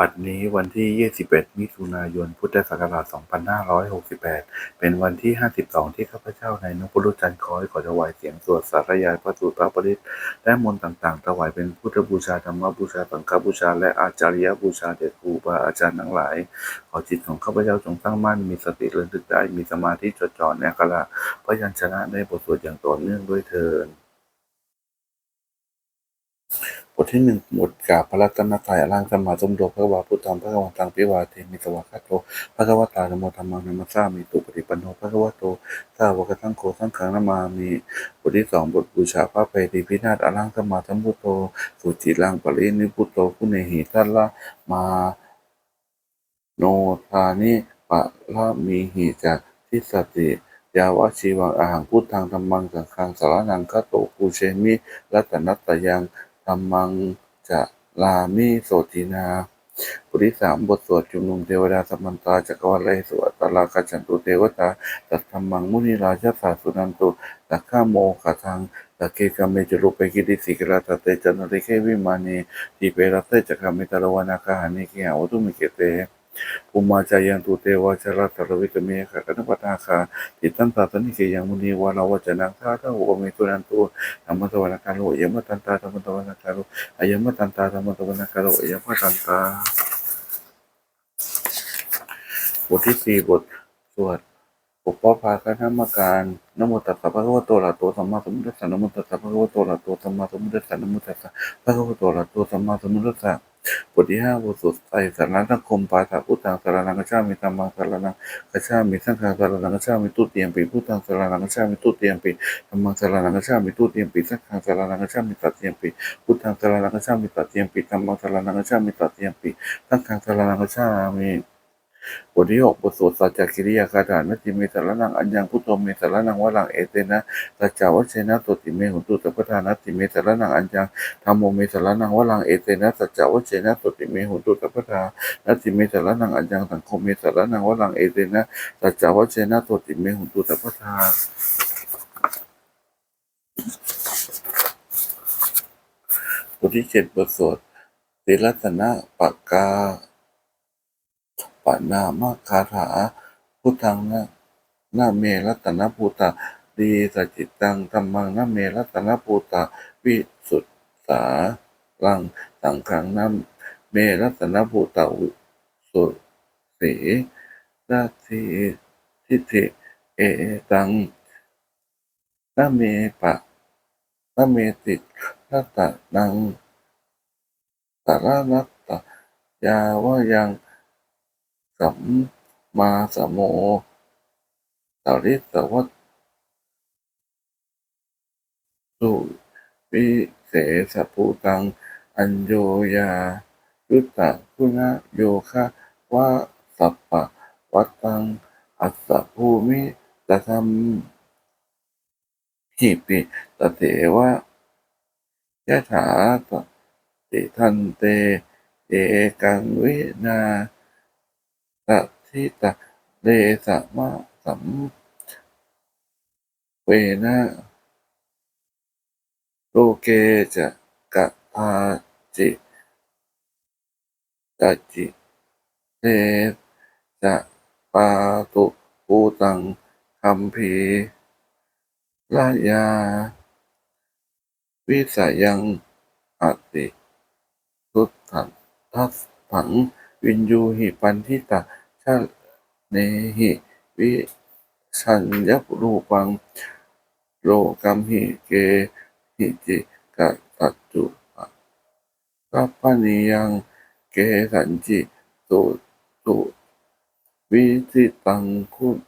บัดนี้วันที่ 21 มิถุนายน พุทธศักราช 2568 เป็นวันที่ 52 ที่ข้าพเจ้าในนพรุจันทร์คอยขอถวายเสียงสวดสาธยายพระสูตรพระปริตและมนต์ต่างๆ ถวายเป็นพุทธบูชาธรรมบูชาสังฆบูชา และอาจาริยบูชาแด่ครูบาอาจารย์ทั้งหลาย ขอจิตของข้าพเจ้าจงตั้งมั่น มีสติระลึกได้ มีสมาธิจดจ่อในกระพยัญชนะในบทสวดอย่างต่อเนื่องด้วยเถิด บ ที่หนึ่งบทกาบพระรัตนตรัยอรังสมาสมโดพระวาพุทธังพระวันตังปิวาเทมิสวากขาโตพระกวตาธรรมธรรมังนมมสสามิตุปฏิปันโนพระกวโตสาวกสังโฆสังฆังนามามีบทที่สองบทบูชาพระเพดีพินาศอรังสมาสมพุทโตสุจิรังปรินิพุตโตคุเนหิทัลละมาโนทานิปะละมีหิจักทิสติยาวะชีวังอาหังพุทธังธรรมังสังฆังสารนังคโตปูเชมิรัตนัตตยัง ธรรมังจะลามิโสตินาบทที่สามบทสวดจุมนุมเทวดาสมันตาจักรวาลสวดตาลากาจันตุเทวตาตัตธรรมังมุนิราชสาสุนันตุตักข้าโมกะทังตะเกกะเมจุลุเปกิติสิกราตเตจันทริเควิมานีทีเปรัตเตจักามิตรวนาคาหานิกิหาวตุมิเกเต ภูมาจายันตุเตวะชรัตรวิกเมฆะกันปตาคาติตันตาตนิเกยังมุนีวาลาวจนังทาทะโหเมตุนันตุธรรมตวันการโลยมตันตาธรรมตวันการโลอายมตันตาธรรมตวันการโลอายมตันตาบทที่สี่บทสวดปุปปภาคณามการนโมตัสสะภะคะวะโตอะระโตสัมมาสัมพุทธัสสะนโมตัสสะภะคะวะโตอะระโตสัมมาสัมพุทธัสสะนโมตัสสะภะคะวะโตอะระหะโตสัมมาสัมพุทธัสสะ บทที่ห้าบทสุดไตสารนังคมปาถาพุทธังสารนังกชามิธรรมังสารนังกชามิสังฆังสารนังกชามิตุเตียมปีพุทธังสารนังกชามิตุเตียมปีธรรมังสารนังกชามิตุเตียมปีสังฆังสารนังกชามิตัดเตียมปีพุทธังสารนังกชามิตัดเตียมปีธรรมังสารนังกชามิตัดเตียมปีสังฆังสารนังกชามิ บทที่หกบทสวดสัจจกิริยาคาถานัตติเมสารนังอัญญังพุทโธเมสารนังวรังเอเตนะสัจจวัชเชนะโตติเมหุตุตปะทานัติเมสารนังอัญญังธรรมโมเมสารนังวะลังเอเตนะสัจจวัชเชนะตุติเมหุตุตัพพทานัติเมสารนังอัญญังสังคมเมสารนังวะลังเอเตนะสัจจวัชเชนะตุติเมหุตุตัพพทาบทที่เจ็ดบทสวดติรัตนะปากา นามคาถา พุทธังนะนาเมรัตนภูตาดีสัจจิตังธรรมังนาเมรัตนภูตาวิสุทธาลังสังขังนาเมรัตนภูตาวิสุสีนาทีทิฏฐิเอตังนาเมปะนาเมติรัตนังสารนัตตยาวายัง สัมมาสมโมสาริสวัตสุวิเศษภูตัง อัญโยยายุตตะคุณโยคะวะสัพปะวัตัง อัสสะภูมิตธรรมหิปิตะเถวะยะถาตติทันเต เอกังวินา ตทิตะเดสะมะสัมเวนะโลเกจะกะพาจิกะจิเตจะปาตุปูตังคัมภีรายา วิสายังอติทุตถังทัสถัง วินยูหิปันทิตาะเนหิวิชัญญรูปังโลกัมหิเกหิจิกะตัจุกัปปะนิยังเกสัญจิตุตุวิจิตังคุณ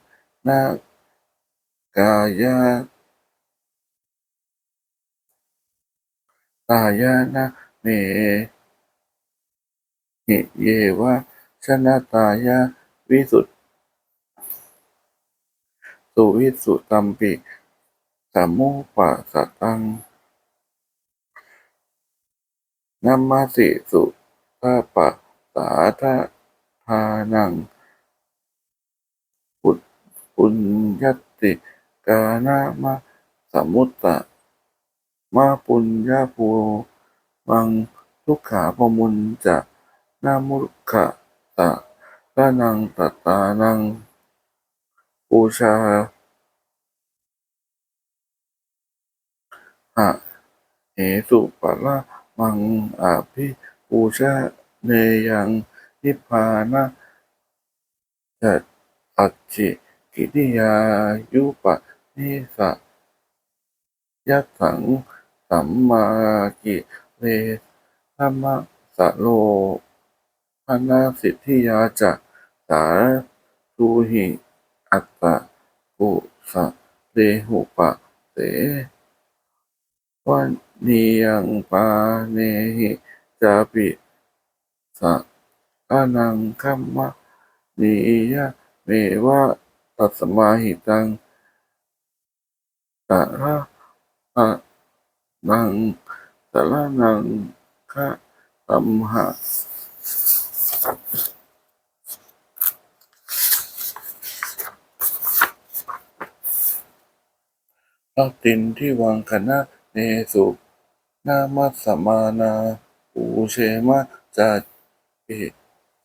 นากายาตายานะเมหิเยวะชนะตายา วิสุทธสุวิสุตัมปิสัมมุปัสสตังนัมมาสิสุทาปะสาทาทานังปุตปุญญติกานามาสมุตตะ มาปุญญาภูมังทุกขาปมุนจะนามุขะตะ ระนังตตานัง ปูชาหะเหตุปะละมังอาภิปูชาเนยังนิพพานะจัตอัจฉิกิริยายุปะนิสะยัตสังสัมมากิเลธรรมสโล ภนาสิทธิยาจะ สาตูหิ อัตตะกุสะเรหุปะเสวันนิยังปาเนหิจาปิสะอานังคัมมะนิยะเมวะตัสมาหิตังตะระอะนังตะระนังคะตัมหะ ลักตินที่วังคณะเนสุนามัสสมานาปูเชมะจาปิ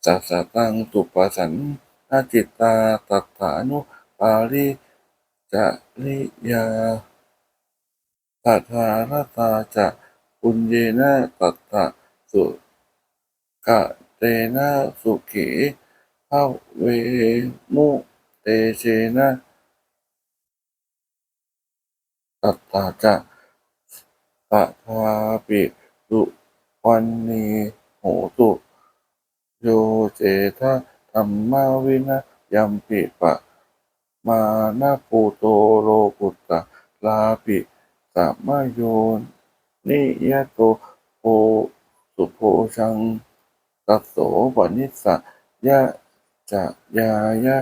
สัสตังตุปสันนาจิตตาตัฏฐานุปาริจาริยาตัทารตาจะปุญเยนะตัตตะสุกะเตนะสุขีภาเวมุเตเชนะ ตัตตาจะปะทาปิสุวันนีโหตุโยเจทะธรรมาวินะยัมปิปะ มานาปูโตโลกุตตะลาปิสัมมาโยนิยโตโพสุโพชังตัสโสปนิสสะยะจะยายะ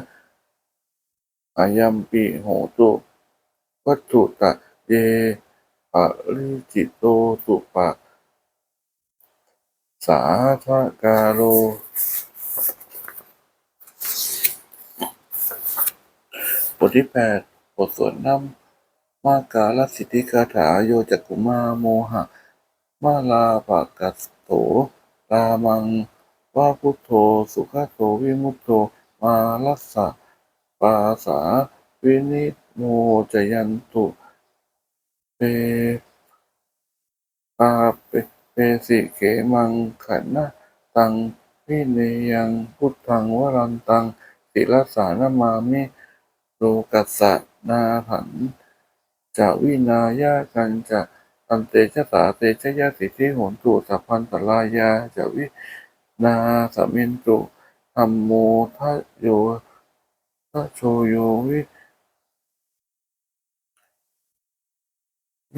อายัมปิโหตุวัตถุตะ เยปะริจิตโตสุปะ สาทกาโรบทที่แปดบทสวดน้ำมากาลสิทธิคาถาโยจักุมาโมหะ มาลาปากัสโตลามังวาพุทโธ สุขโตวิมุตโตมาลัสสะปาสาวินิโมจยันตุ เปปาเปเปสิเกมังขันนะตังวิเนยังพุทธังวรันตังศิลสานามามิโลกัสสะนาผันจะวินายากันจะอันเตชะสาเตชะยะสิทธิโหนตุสัพพันตลายาจะวินาสมินตุธรรมโมทะโยทะโชโยวิ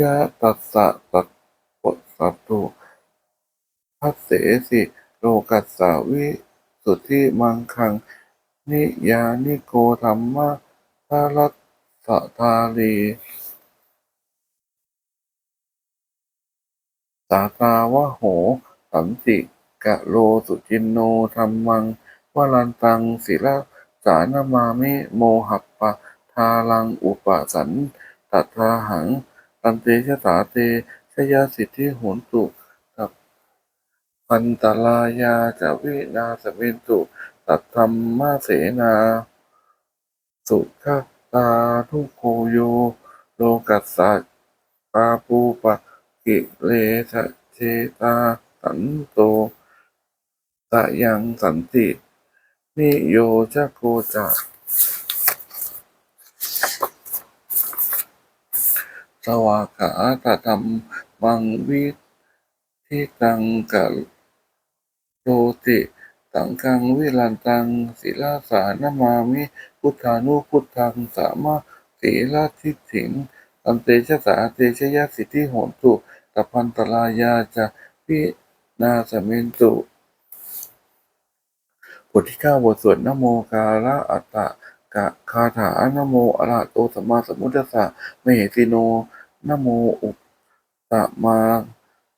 ยะตัสสะตัสปะสัตตุพัสเสสิโลกัสสะวิสุทธิมังคัง นิยานิโกธรรมะทารัสสะทาลีสาตาวะโห สันติกะโลสุจินโนธรรมังวรันตังศิลสานามามิโมหัปปะทาลังอุปสันตัทาหัง ตันเตชะสาเตชยาสิทธิโหนตุสัพพันตลายาจะวินาสเมนตุตัธรรมะเสนา สุขตาทุโคโย โลกัสสะปาปูปะกิเลสเชตาสันโตตะยังสันติ นิโยจะโกจะ วากขาตธรรมมังวิทิตังกะโลติสังฆังวิลันตังศิลาสานามามิพุทธานุพุทธังสามาศีลาทิฏฐิงอันเตชะสาเตชะยะสิทธิโหนตุตพันตรายาจะพินาสเมนตุบทที่เก้าบทสวดนโมกาละอัตตะกะคาถานโมอระหะโตสัมมาสัมพุทธัสสะมเหสิโน นะโมอุปตมา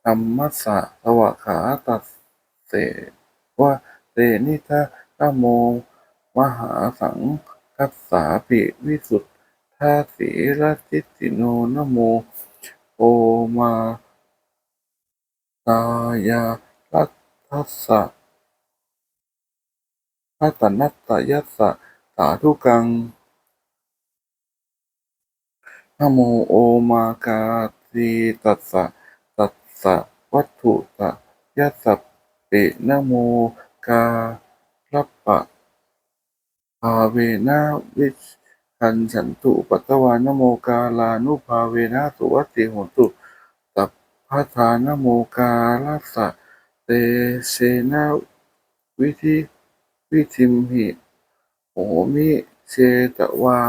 ธรรมัสสะสวะขาตัสเสวะเตนิทะนะโม มหาสังคัสสาปิวิสุทธาสีรติสิโนนะโมโอมาตายาลัทัสสะพัตตนัตตยัสสะสาธุกัง นะโมโอมากาตีตัสสะตัสสะวัตถุตะยัสสะปินะโมกาลัปปะภาเวนะวิคันฉันตุปัตตวานโมกาลานุภาเวนะสุวัติหนตุตัพพทานโมกาลัสสะเตเสนะวิธิวิธิมหิโหมิเชตวา